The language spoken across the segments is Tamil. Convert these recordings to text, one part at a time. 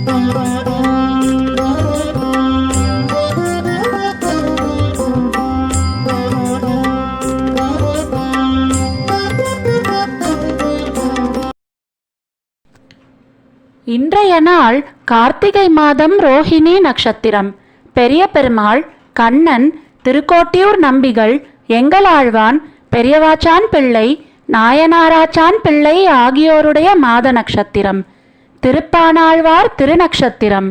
இன்றைய நாள் கார்த்திகை மாதம் ரோஹிணி நட்சத்திரம். பெரிய பெருமாள் கண்ணன் திருக்கோட்டியூர் நம்பிகள் எங்களாழ்வான் பெரியவாச்சான் பிள்ளை நாயனாராச்சான் பிள்ளை ஆகியோருடைய மாத நட்சத்திரம். திருப்பானாழ்வார் திருநக்ஷத்திரம்.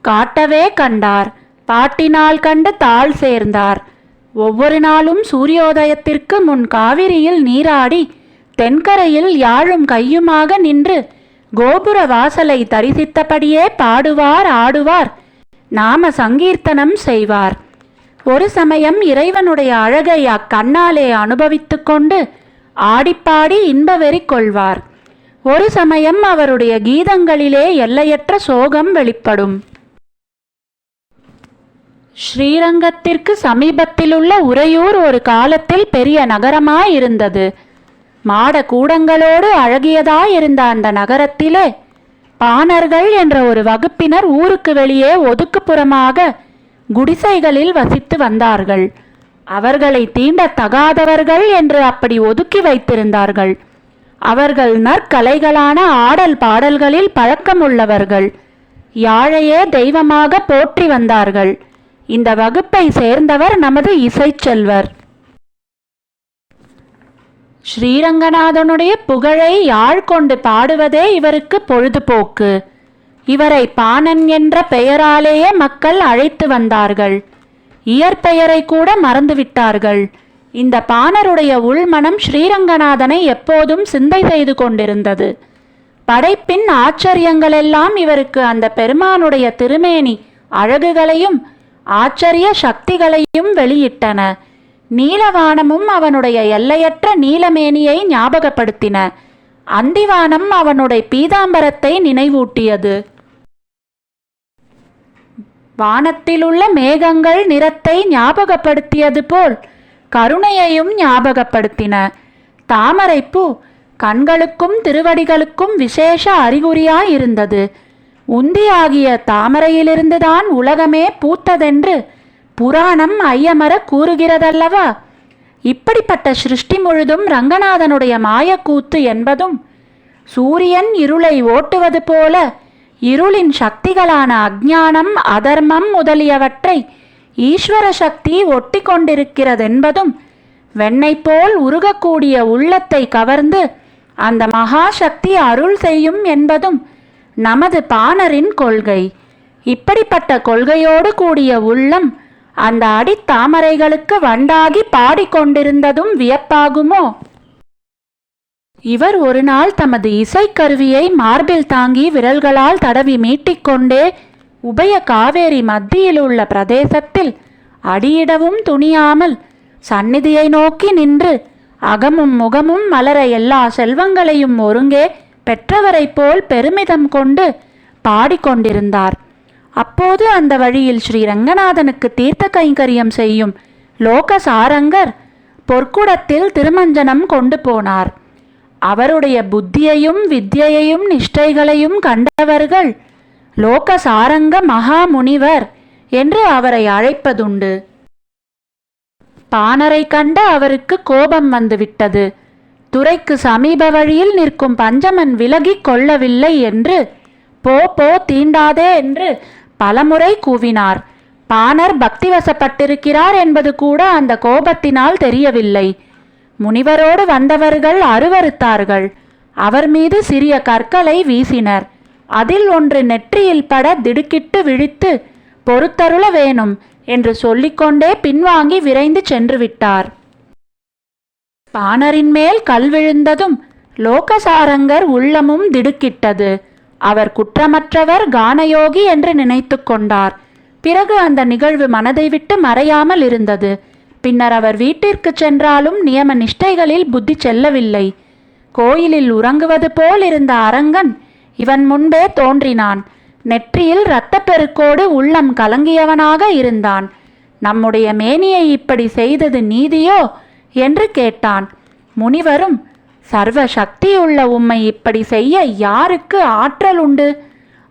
காட்டவே கண்டார். பாட்டினால் கண்டு தாள் சேர்ந்தார். ஒவ்வொரு நாளும் சூரியோதயத்திற்கு முன் காவிரியில் நீராடி தென்கரையில் யாழும் கையுமாக நின்று கோபுர வாசலை தரிசித்தபடியே பாடுவார் ஆடுவார் நாம சங்கீர்த்தனம் செய்வார். ஒரு சமயம் இறைவனுடைய அழகை அக்கண்ணாலே அனுபவித்துக்கொண்டு ஆடிப்பாடி இன்பவெறி கொள்வார். ஒரு சமயம் அவருடைய கீதங்களிலே எல்லையற்ற சோகம் வெளிப்படும். ஸ்ரீரங்கத்திற்கு சமீபத்திலுள்ள உறையூர் ஒரு காலத்தில் பெரிய நகரமாயிருந்தது. மாட கூடங்களோடு அழகியதாயிருந்த அந்த நகரத்திலே பாணர்கள் என்ற ஒரு வகுப்பினர் ஊருக்கு வெளியே ஒதுக்குப்புறமாக குடிசைகளில் வசித்து வந்தார்கள். அவர்களை தீண்டத்தகாதவர்கள் என்று அப்படி ஒதுக்கி வைத்திருந்தார்கள். அவர்கள் நற்கலைகளான ஆடல் பாடல்களில் பழக்கமுள்ளவர்கள். யாழையே தெய்வமாக போற்றி வந்தார்கள். இந்த வகுப்பை சேர்ந்தவர் நமது இசைச்செல்வர் ஸ்ரீரங்கநாதனுடைய புகழை யாழ் கொண்டு பாடுவதே இவருக்கு பொழுதுபோக்கு. இவரை பாணன் என்ற பெயராலேயே மக்கள் அழைத்து வந்தார்கள். இயற்பெயரை கூட மறந்துவிட்டார்கள். இந்த பாணருடைய உள்மனம் ஸ்ரீரங்கநாதனை எப்போதும் சிந்தை செய்து கொண்டிருந்தது. படைப்பின் ஆச்சரியங்களெல்லாம் இவருக்கு அந்த பெருமானுடைய திருமேனி அழகுகளையும் ஆச்சரிய சக்திகளையும் வெளியிட்டன. நீலவானமும் அவனுடைய எல்லையற்ற நீலமேனியை ஞாபகப்படுத்தின. அந்திவானம் அவனுடைய பீதாம்பரத்தை நினைவூட்டியது. வானத்திலுள்ள மேகங்கள் நிறத்தை ஞாபகப்படுத்தியது போல் கருணையையும் ஞாபகப்படுத்தின. தாமரைப்பூ கண்களுக்கும் திருவடிகளுக்கும் விசேஷ அறிகுறியாயிருந்தது. உந்தியாகிய தாமரையிலிருந்துதான் உலகமே பூத்ததென்று புராணம் ஐயமர கூறுகிறதல்லவா? இப்படிப்பட்ட சிருஷ்டி முழுதும் ரங்கநாதனுடைய மாயக்கூத்து என்பதும் சூரியன் இருளை ஓட்டுவது போல இருளின் சக்திகளான அஜ்ஞானம் அதர்மம் முதலியவற்றை ஈஸ்வர சக்தி ஒட்டி கொண்டிருக்கிறதென்பதும் வெண்ணை போல் உருகக்கூடிய உள்ளத்தை கவர்ந்து அந்த மகாசக்தி அருள் செய்யும் என்பதும் நமது பாணரின் கொள்கை. இப்படிப்பட்ட கொள்கையோடு கூடிய உள்ளம் அந்த அடித்தாமரைகளுக்கு வண்டாகி பாடிக்கொண்டிருந்ததும் வியப்பாகுமோ? இவர் ஒரு நாள் தமது இசைக்கருவியை மார்பில் தாங்கி விரல்களால் தடவி மீட்டிக்கொண்டே உபய காவேரி மத்தியில் உள்ள பிரதேசத்தில் அடியிடவும் துணியாமல் சந்நிதியை நோக்கி நின்று அகமும் முகமும் மலர எல்லா செல்வங்களையும் ஒருங்கே பெற்றவரைப் போல் பெருமிதம் கொண்டு பாடிக்கொண்டிருந்தார். அப்போது அந்த வழியில் ஸ்ரீ ரங்கநாதனுக்கு தீர்த்த கைங்கரியம் செய்யும் லோக சாரங்கர் பொற்குடத்தில் திருமஞ்சனம் கொண்டு போனார். அவருடைய புத்தியையும் வித்யையையும் நிஷ்டைகளையும் கண்டவர்கள் லோகசாரங்க மகாமுனிவர் என்று அவரை அழைப்பதுண்டு. பாணரை கண்ட அவருக்கு கோபம் வந்துவிட்டது. துறைக்கு சமீப வழியில் நிற்கும் பஞ்சமன் விலகிக் கொள்ளவில்லை என்று போ போ தீண்டாதே என்று பலமுறை கூவினார். பாணர் பக்திவசப்பட்டிருக்கிறார் என்பது கூட அந்த கோபத்தினால் தெரியவில்லை. முனிவரோடு வந்தவர்கள் அருவருத்தார்கள். அவர் மீது சிறிய கற்களை வீசினர். அதில் ஒன்று நெற்றியில் பட திடுக்கிட்டு விழித்து பொறுத்தருள வேணும் என்று சொல்லிக்கொண்டே பின்வாங்கி விரைந்து சென்று விட்டார். பாணரின் மேல் கல் விழுந்ததும் லோகசாரங்கர் உள்ளமும் திடுக்கிட்டது. அவர் குற்றமற்றவர் கானயோகி என்று நினைத்து கொண்டார். பிறகு அந்த நிகழ்வு மனதை விட்டு மறையாமல் இருந்தது. பின்னர் அவர் வீட்டிற்கு சென்றாலும் நியம நிஷ்டைகளில் புத்தி செல்லவில்லை. கோயிலில் உறங்குவது போல் இருந்த அரங்கன் இவன் முன்பே தோன்றினான். நெற்றியில் இரத்தப்பெருக்கோடு உள்ளம் கலங்கியவனாக இருந்தான். நம்முடைய மேனியை இப்படி செய்தது நீதியோ? என்று கேட்டான். முனிவரும் சர்வ சக்தியுள்ள உம்மை இப்படி செய்ய யாருக்கு ஆற்றல் உண்டு?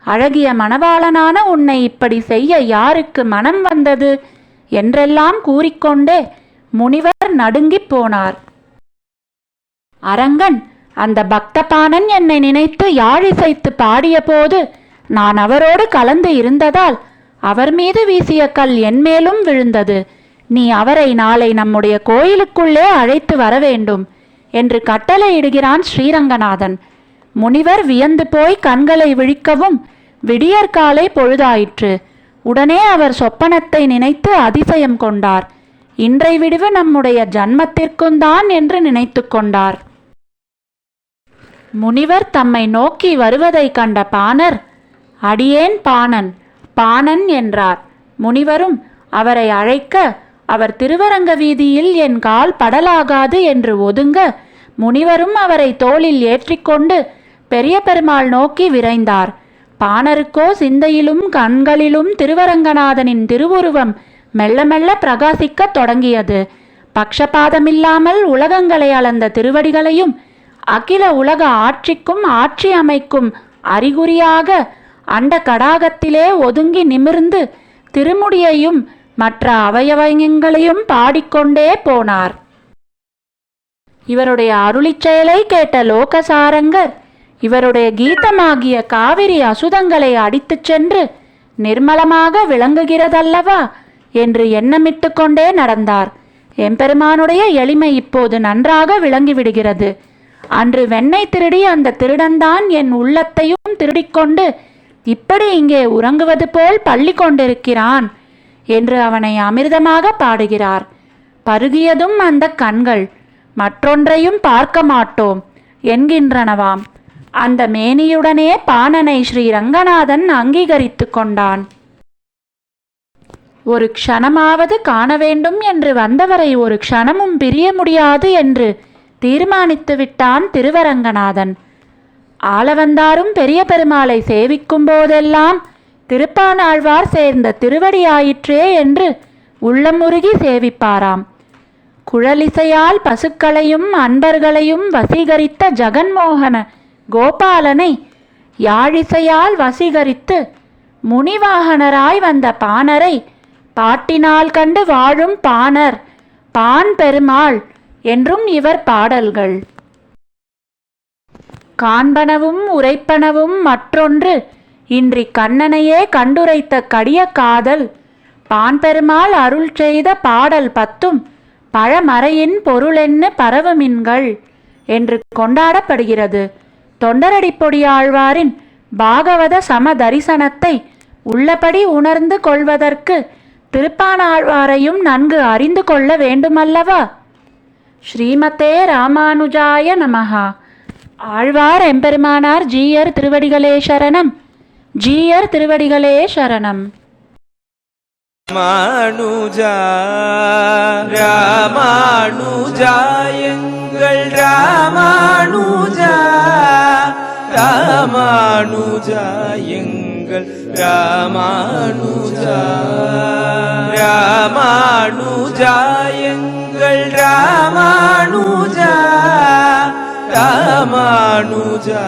அழகிய மணவாளனான உன்னை இப்படி செய்ய யாருக்கு மனம் வந்தது? என்றெல்லாம் கூறிக்கொண்டே முனிவர் நடுங்கிப் போனார். அரங்கன் அந்த பக்தபாணன் என்னை நினைத்து யாழிசைத்து பாடியபோது நான் அவரோடு கலந்து இருந்ததால் அவர் மீது வீசிய கல் என் மேலும் விழுந்தது. நீ அவரை நாளை நம்முடைய கோயிலுக்குள்ளே அழைத்து வர வேண்டும் என்று கட்டளையிடுகிறான் ஸ்ரீரங்கநாதன். முனிவர் வியந்து போய் கண்களை விழிக்கவும் விடியற்காலை பொழுதாயிற்று. உடனே அவர் சொப்பனத்தை நினைத்து அதிசயம் கொண்டார். இன்றை விடுவு நம்முடைய ஜன்மத்திற்குந்தான் என்று நினைத்து கொண்டார். முனிவர் தம்மை நோக்கி வருவதைக் கண்ட பாணர் அடியேன் பாணன் பாணன் என்றார். முனிவரும் அவரை அழைக்க அவர் திருவரங்க வீதியில் என் கால் படலாகாது என்று ஒதுங்க முனிவரும் அவரை தோளில் ஏற்றிக்கொண்டு பெரிய பெருமாள் நோக்கி விரைந்தார். பாணருக்கோ சிந்தையிலும் கண்களிலும் திருவரங்கநாதனின் திருவுருவம் மெல்ல மெல்ல பிரகாசிக்கத் தொடங்கியது. பக்ஷபாதமில்லாமல் உலகங்களை அளந்த திருவடிகளையும் அகில உலக ஆட்சிக்கும் ஆட்சி அமைக்கும் அறிகுறியாக அண்ட கடாகத்திலே ஒதுங்கி நிமிர்ந்து திருமுடியையும் மற்ற அவயவங்களையும் பாடிக்கொண்டே போனார். இவருடைய அருளிச் செயலை கேட்ட லோகசாரங்கர் இவருடைய கீதமாகிய காவிரி அசுதங்களை அடித்துச் சென்று நிர்மலமாக விளங்குகிறதல்லவா என்று எண்ணமிட்டு கொண்டே நடந்தார். எம்பெருமானுடைய எளிமை இப்போது நன்றாக விளங்கிவிடுகிறது. அன்று வெண்ணெய் திருடி அந்த திருடன்தான் என் உள்ளத்தையும் திருடிக்கொண்டு இப்படி இங்கே உறங்குவது போல் பள்ளி கொண்டிருக்கிறான் என்று அவனை அமிர்தமாக பாடுகிறார். பருகியதும் அந்த கண்கள் மற்றொன்றையும் பார்க்க மாட்டோம் என்கின்றனவாம். அந்த மேனியுடனே பாணனை ஸ்ரீ ரங்கநாதன் அங்கீகரித்து கொண்டான். ஒரு க்ஷணமாவது காண வேண்டும் என்று வந்தவரை ஒரு க்ஷணமும் பிரிய முடியாது என்று தீர்மானித்து விட்டான் திருவரங்கநாதன். ஆளவந்தாரும் பெரிய பெருமாளை சேவிக்கும் போதெல்லாம் திருப்பானாழ்வார் சேர்ந்த திருவடியாயிற்றே என்று உள்ளமுருகி சேவிப்பாராம். குழலிசையால் பசுக்களையும் அன்பர்களையும் வசீகரித்த ஜெகன்மோகன கோபாலனை யாழிசையால் வசீகரித்து முனிவாகனராய் வந்த பாணரை பாட்டினால் கண்டு வாழும் பாணர் பான் பெருமாள் என்றும் இவர் பாடல்கள். காண்பனவும் உரைப்பனவும் மற்றொன்று இன்றி கண்ணனையே கண்டுரைத்த கடிய காதல். பான்பெருமாள் அருள் செய்த பாடல் பத்தும் பழமறையின் பொருளென்னு பரவுமின்கள் என்று கொண்டாடப்படுகிறது. தொண்டரடிப்பொடியாழ்வாரின் பாகவத சம தரிசனத்தை உள்ளபடி உணர்ந்து கொள்வதற்கு திருப்பானாழ்வாரையும் நன்கு அறிந்து கொள்ள வேண்டுமல்லவா? ஸ்ரீமதே ராமானுஜாய நமஹா ஆழ்வார் எம்பெருமானார் ஜீயர் திருவடிகளே சரணம் ஜீயர் திருவடிகளே சரணம் ராமானுஜா ராமானுஜா எங்கள் ராமானுஜா ராமானுஜா எங்கள் ராமானுஜா ராமானுஜா எங்கள் ராமானுஜா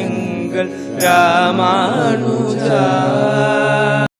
எங்கள் ராமானுஜா